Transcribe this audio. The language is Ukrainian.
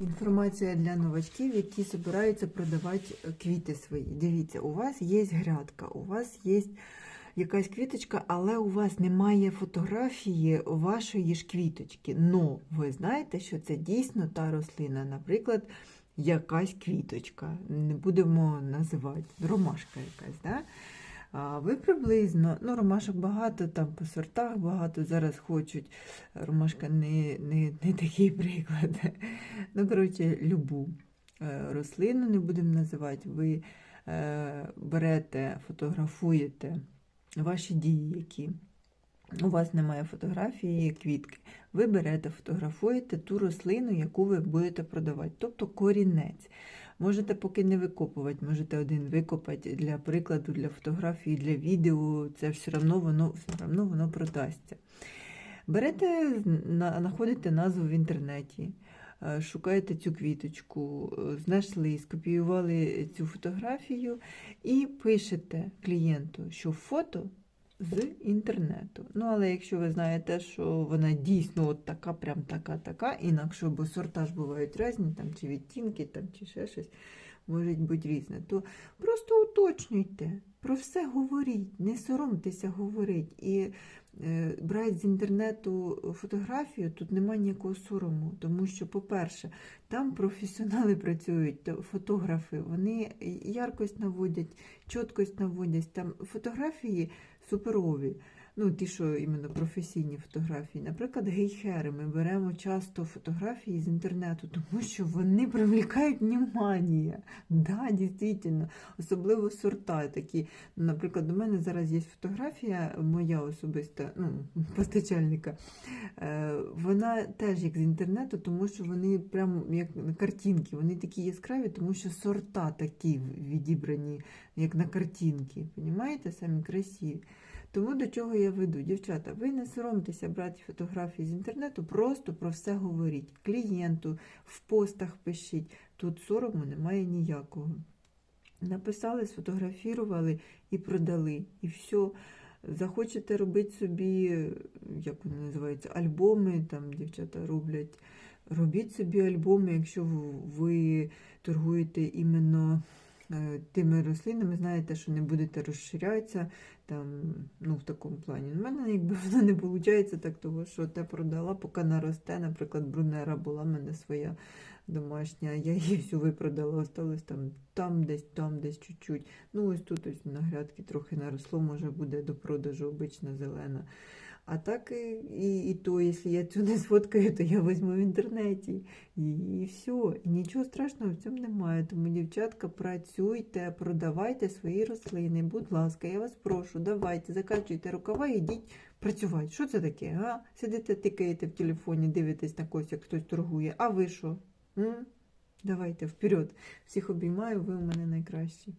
Інформація для новачків, які збираються продавати квіти свої. Дивіться, у вас є грядка, у вас є якась квіточка, але у вас немає фотографії вашої ж квіточки. Но ви знаєте, що це дійсно та рослина, наприклад, якась квіточка. Не будемо називати ромашка якась. Да? А ви приблизно, ну, ромашок багато, там по сортах багато зараз хочуть. Ромашка не, не, не такий приклад. Ну, коротше, любу е, рослину не будемо називати. Ви е, берете, фотографуєте ваші дії, які. У вас немає фотографії квітки. Ви берете, фотографуєте ту рослину, яку ви будете продавати, тобто корінець. Можете поки не викопувати, можете один викопати для прикладу, для фотографії, для відео. Це все одно воно, все одно воно продасться. Берете, знаходите назву в інтернеті, е, шукаєте цю квіточку, е, знайшли, скопіювали цю фотографію і пишете клієнту, що фото з інтернету. Ну, але якщо ви знаєте, що вона дійсно от така, прям така, така, інакше, бо сортаж бувають різні, там, чи відтінки, там, чи ще щось, може бути різне, то просто уточнюйте, про все говоріть, не соромтеся говорити. І е, брати з інтернету фотографію, тут немає ніякого сорому, тому що, по-перше, там професіонали працюють, то фотографи, вони яркость наводять, чіткость наводять. Там фотографії суперові. Ну, ті, що іменно професійні фотографії. Наприклад, гейхери. Ми беремо часто фотографії з інтернету, тому що вони привлікають внимання. Да, дійсно. Особливо сорта такі. Наприклад, у мене зараз є фотографія моя особиста, ну, постачальника. Е, Вона теж як з інтернету, тому що вони прямо як картинки, вони такі яскраві, тому що сорта такі відібрані, як на картинки. Понімаєте, самі красиві. Тому до чого я веду, дівчата, ви не соромтеся брати фотографії з інтернету, просто про все говоріть. Клієнту в постах пишіть. Тут сорому немає ніякого. Написали, сфотографірували і продали. І все. Захочете робити собі, як вони називаються, альбоми, там дівчата роблять. Робіть собі альбоми, якщо ви торгуєте іменно тими рослинами, знаєте, що не будете розширятися там, ну, в такому плані. У мене якби воно не виходить так, того, що те продала, поки наросте. Наприклад, брунера була в мене своя домашня, я її всю випродала, осталось там, там десь, там десь чуть-чуть. Ну, ось тут ось на грядки трохи наросло, може буде до продажу обична зелена. А так і, і, і то, якщо я цю не сфоткаю, то я візьму в інтернеті. І, і все. І нічого страшного в цьому немає. Тому, дівчатка, працюйте, продавайте свої рослини. Будь ласка, я вас прошу, давайте, закачуйте рукава йдіть працювати. Що це таке? А? Сидите, тикаєте в телефоні, дивитесь на когось, як хтось торгує. А ви що? М? Давайте вперед. Всіх обіймаю, ви у мене найкращі.